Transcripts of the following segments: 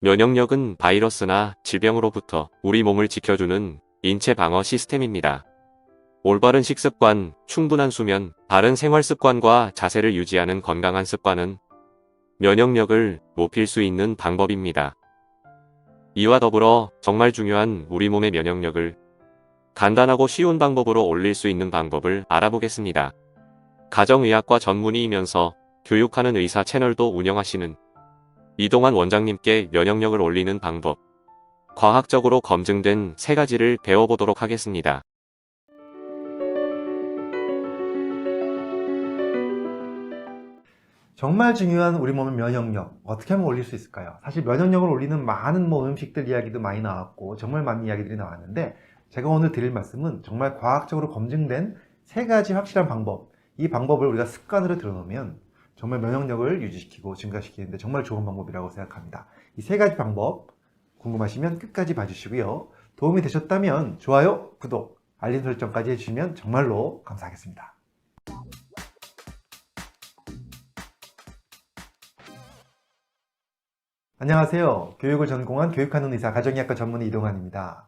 면역력은 바이러스나 질병으로부터 우리 몸을 지켜주는 인체 방어 시스템입니다. 올바른 식습관, 충분한 수면, 바른 생활 습관과 자세를 유지하는 건강한 습관은 면역력을 높일 수 있는 방법입니다. 이와 더불어 정말 중요한 우리 몸의 면역력을 간단하고 쉬운 방법으로 올릴 수 있는 방법을 알아보겠습니다. 가정의학과 전문의이면서 교육하는 의사 채널도 운영하시는 이동환 원장님께 면역력을 올리는 방법, 과학적으로 검증된 세 가지를 배워보도록 하겠습니다. 정말 중요한 우리 몸의 면역력 어떻게 하면 올릴 수 있을까요? 사실 면역력을 올리는 많은 뭐 음식들 이야기도 많이 나왔고 정말 많은 이야기들이 나왔는데 제가 오늘 드릴 말씀은 정말 과학적으로 검증된 세 가지 확실한 방법 이 방법을 우리가 습관으로 들어놓으면 정말 면역력을 유지시키고 증가시키는데 정말 좋은 방법이라고 생각합니다. 이 세 가지 방법 궁금하시면 끝까지 봐주시고요. 도움이 되셨다면 좋아요, 구독, 알림 설정까지 해주시면 정말로 감사하겠습니다. 안녕하세요. 교육을 전공한 교육하는 의사 가정의학과 전문의 이동환입니다.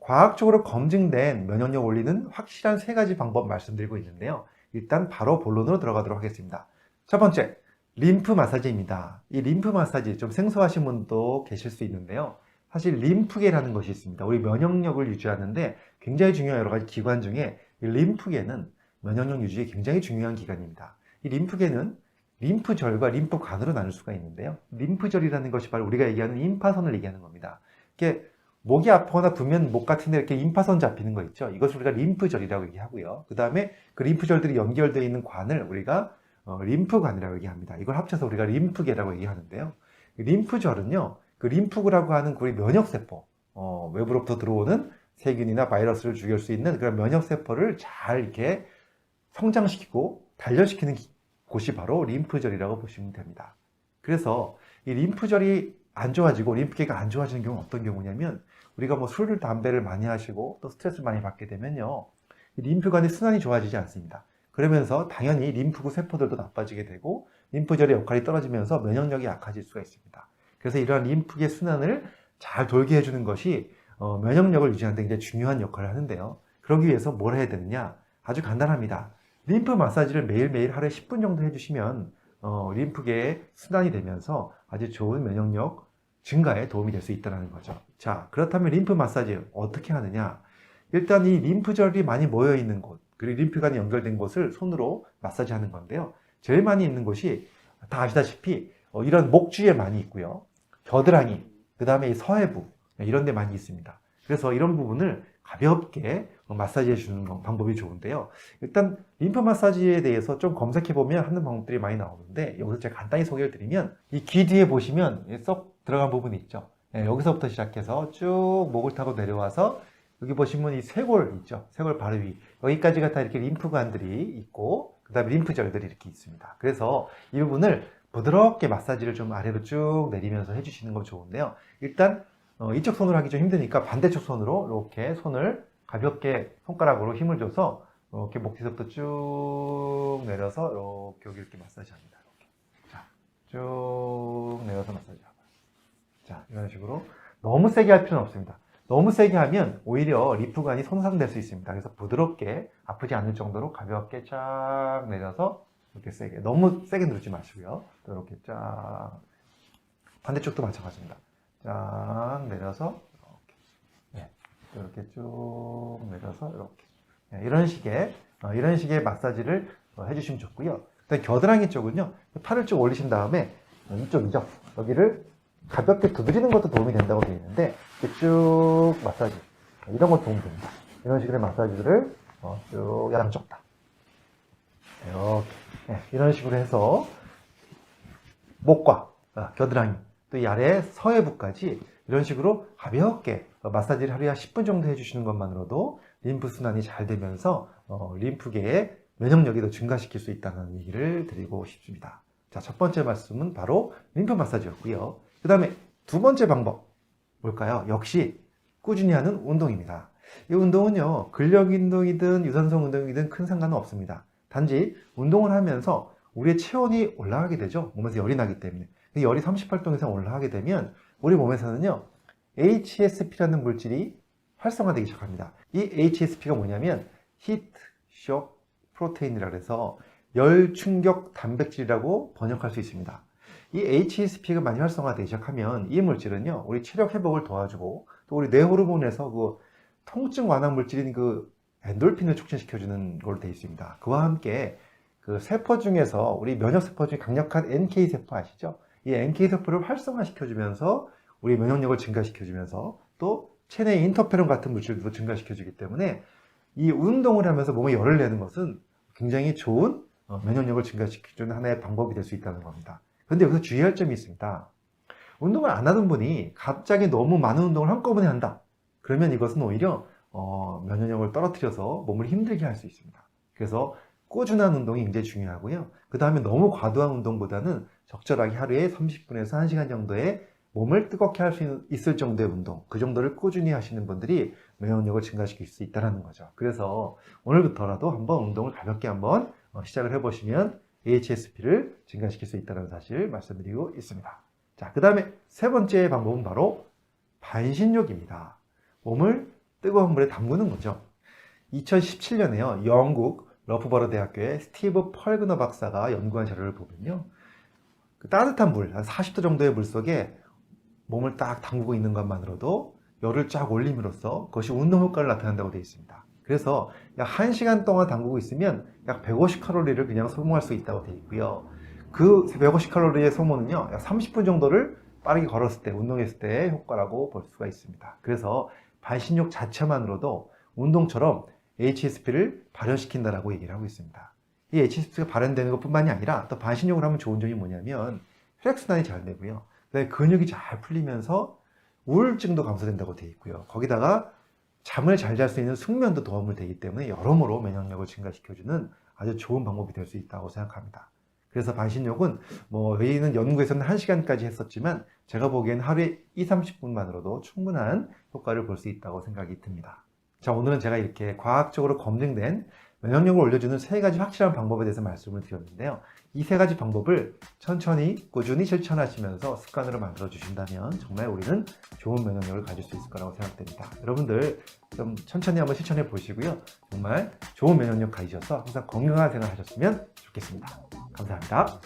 과학적으로 검증된 면역력 올리는 확실한 세 가지 방법 말씀드리고 있는데요. 일단 바로 본론으로 들어가도록 하겠습니다. 첫 번째, 림프 마사지입니다. 이 림프 마사지 좀 생소하신 분도 계실 수 있는데요. 사실 림프계라는 것이 있습니다. 우리 면역력을 유지하는데 굉장히 중요한 여러 가지 기관 중에 이 림프계는 면역력 유지에 굉장히 중요한 기관입니다. 이 림프계는 림프절과 림프관으로 나눌 수가 있는데요. 림프절이라는 것이 바로 우리가 얘기하는 임파선을 얘기하는 겁니다. 이게 목이 아프거나 부면 목 같은 데 이렇게 임파선 잡히는 거 있죠. 이것을 우리가 림프절이라고 얘기하고요. 그 다음에 그 림프절들이 연결되어 있는 관을 우리가 어, 림프관이라고 얘기합니다. 이걸 합쳐서 우리가 림프계라고 얘기하는데요. 이 림프절은요, 그 림프구라고 하는 우리 면역세포, 어, 외부로부터 들어오는 세균이나 바이러스를 죽일 수 있는 그런 면역세포를 잘 이렇게 성장시키고 단련시키는 기- 곳이 바로 림프절이라고 보시면 됩니다. 그래서 이 림프절이 안 좋아지고 림프계가 안 좋아지는 경우는 어떤 경우냐면 우리가 뭐 술을 담배를 많이 하시고 또 스트레스를 많이 받게 되면요. 이 림프관의 순환이 좋아지지 않습니다. 그러면서 당연히 림프구 세포들도 나빠지게 되고 림프절의 역할이 떨어지면서 면역력이 약해질 수가 있습니다. 그래서 이러한 림프계 순환을 잘 돌게 해주는 것이 어, 면역력을 유지하는 데 굉장히 중요한 역할을 하는데요. 그러기 위해서 뭘 해야 되느냐? 아주 간단합니다. 림프 마사지를 매일매일 하루에 10분 정도 해주시면 어, 림프계의 순환이 되면서 아주 좋은 면역력 증가에 도움이 될 수 있다는 거죠. 자, 그렇다면 림프 마사지 어떻게 하느냐? 일단 이 림프절이 많이 모여 있는 곳, 그리고 림프관이 연결된 곳을 손으로 마사지 하는 건데요. 제일 많이 있는 곳이 다 아시다시피 어, 이런 목 주위에 많이 있고요. 겨드랑이, 그 다음에 이 서해부 이런 데 많이 있습니다. 그래서 이런 부분을 가볍게 어, 마사지 해 주는 거- 방법이 좋은데요. 일단 림프 마사지에 대해서 좀 검색해 보면 하는 방법들이 많이 나오는데 여기서 제가 간단히 소개를 드리면 이 귀 뒤에 보시면 쏙 들어간 부분이 있죠. 예, 여기서부터 시작해서 쭉 목을 타고 내려와서 여기 보시면 이 쇄골 있죠. 쇄골 바로 위 여기까지가 다 이렇게 림프관들이 있고 그 다음에 림프절들이 이렇게 있습니다. 그래서 이 부분을 부드럽게 마사지를 좀 아래로 쭉 내리면서 해주시는 건 좋은데요. 일단 어, 이쪽 손으로 하기 좀 힘드니까 반대쪽 손으로 이렇게 손을 가볍게 손가락으로 힘을 줘서 이렇게 목 뒤서부터 쭉 내려서 이렇게 여기 이렇게 마사지 합니다. 이렇게. 자, 쭉 내려서 마사지 하고요. 자, 이런 식으로 너무 세게 할 필요는 없습니다. 너무 세게 하면 오히려 리프관이 손상될 수 있습니다. 그래서 부드럽게 아프지 않을 정도로 가볍게 쫙 내려서 이렇게 세게 너무 세게 누르지 마시고요. 또 이렇게 쫙 반대쪽도 마찬가지입니다. 쫙 내려서 이렇게 네, 또 이렇게 쭉 내려서 이렇게 네, 이런 식의 어, 이런 식의 마사지를 어, 해주시면 좋고요. 겨드랑이 쪽은요 팔을 쭉 올리신 다음에 어, 이쪽 이죠 여기를 가볍게 두드리는 것도 도움이 된다고 되어 있는데 쭉 마사지 이런 것도 도움이 됩니다. 이런 식의 마사지를 어, 쭉 양쪽 다 이렇게 네, 이런 식으로 해서 목과 아, 겨드랑이 또 이 아래 서해부까지 이런 식으로 가볍게 어, 마사지를 하루에 한 10분 정도 해주시는 것만으로도 림프 순환이 잘 되면서 어, 림프계의 면역력이 더 증가시킬 수 있다는 얘기를 드리고 싶습니다. 자, 첫 번째 말씀은 바로 림프 마사지였고요. 그 다음에 두 번째 방법 뭘까요? 역시 꾸준히 하는 운동입니다. 이 운동은요, 근력 운동이든 유산소 운동이든 큰 상관은 없습니다. 단지 운동을 하면서 우리의 체온이 올라가게 되죠. 몸에서 열이 나기 때문에. 그 열이 38도 이상 올라가게 되면 우리 몸에서는요, HSP라는 물질이 활성화되기 시작합니다. 이 HSP가 뭐냐면 히트 쇼크 프로테인이라 그래서 열 충격 단백질이라고 번역할 수 있습니다. 이 HSP가 많이 활성화되기 시작하면 이 물질은요, 우리 체력 회복을 도와주고 또 우리 뇌 호르몬에서 그 통증 완화 물질인 그 엔돌핀을 촉진시켜주는 걸로 되어 있습니다. 그와 함께 그 세포 중에서 우리 면역 세포 중에 강력한 NK 세포 아시죠? 이 NK 세포를 활성화시켜주면서 우리 면역력을 증가시켜주면서 또 체내 인터페론 같은 물질도 증가시켜주기 때문에 이 운동을 하면서 몸에 열을 내는 것은 굉장히 좋은 어, 면역력을 증가시켜주는 하나의 방법이 될 수 있다는 겁니다. 그런데 여기서 주의할 점이 있습니다. 운동을 안 하던 분이 갑자기 너무 많은 운동을 한꺼번에 한다. 그러면 이것은 오히려 어, 면역력을 떨어뜨려서 몸을 힘들게 할 수 있습니다. 그래서 꾸준한 운동이 굉장히 중요하고요. 그 다음에 너무 과도한 운동보다는 적절하게 하루에 30분에서 1시간 정도의 몸을 뜨겁게 할 수 있을 정도의 운동, 그 정도를 꾸준히 하시는 분들이 면역력을 증가시킬 수 있다는 거죠. 그래서 오늘부터라도 한번 운동을 가볍게 한번 어, 시작을 해보시면 HSP를 증가시킬 수 있다는 사실 말씀드리고 있습니다. 자, 그 다음에 세 번째 방법은 바로 반신욕입니다. 몸을 뜨거운 물에 담그는 거죠. 2017년에요. 영국 러프버러 대학교의 스티브 펄그너 박사가 연구한 자료를 보면요. 그 따뜻한 물, 한 40도 정도의 물 속에 몸을 딱 담그고 있는 것만으로도 열을 쫙 올림으로써 그것이 운동 효과를 나타낸다고 되어 있습니다. 그래서 약 1시간 동안 담그고 있으면 약 150칼로리를 그냥 소모할 수 있다고 되어 있고요. 그 150칼로리의 소모는요, 약 30분 정도를 빠르게 걸었을 때, 운동했을 때의 효과라고 볼 수가 있습니다. 그래서 반신욕 자체만으로도 운동처럼 HSP를 발현시킨다라고 얘기를 하고 있습니다. 이 HSP가 발현되는 것 뿐만이 아니라 또 반신욕을 하면 좋은 점이 뭐냐면 혈액순환이 잘 되고요. 근육이 잘 풀리면서 우울증도 감소된다고 되어 있고요. 거기다가 잠을 잘 잘 수 있는 숙면도 도움을 되기 때문에 여러모로 면역력을 증가시켜주는 아주 좋은 방법이 될 수 있다고 생각합니다. 그래서 반신욕은 뭐 저희는 연구에서는 1시간까지 했었지만 제가 보기엔 하루에 2, 30분만으로도 충분한 효과를 볼 수 있다고 생각이 듭니다. 자, 오늘은 제가 이렇게 과학적으로 검증된 면역력을 올려주는 세 가지 확실한 방법에 대해서 말씀을 드렸는데요. 이 세 가지 방법을 천천히 꾸준히 실천하시면서 습관으로 만들어 주신다면 정말 우리는 좋은 면역력을 가질 수 있을 거라고 생각됩니다. 여러분들 좀 천천히 한번 실천해 보시고요. 정말 좋은 면역력 가지셔서 항상 건강한 생활 하셨으면 좋겠습니다. 감사합니다.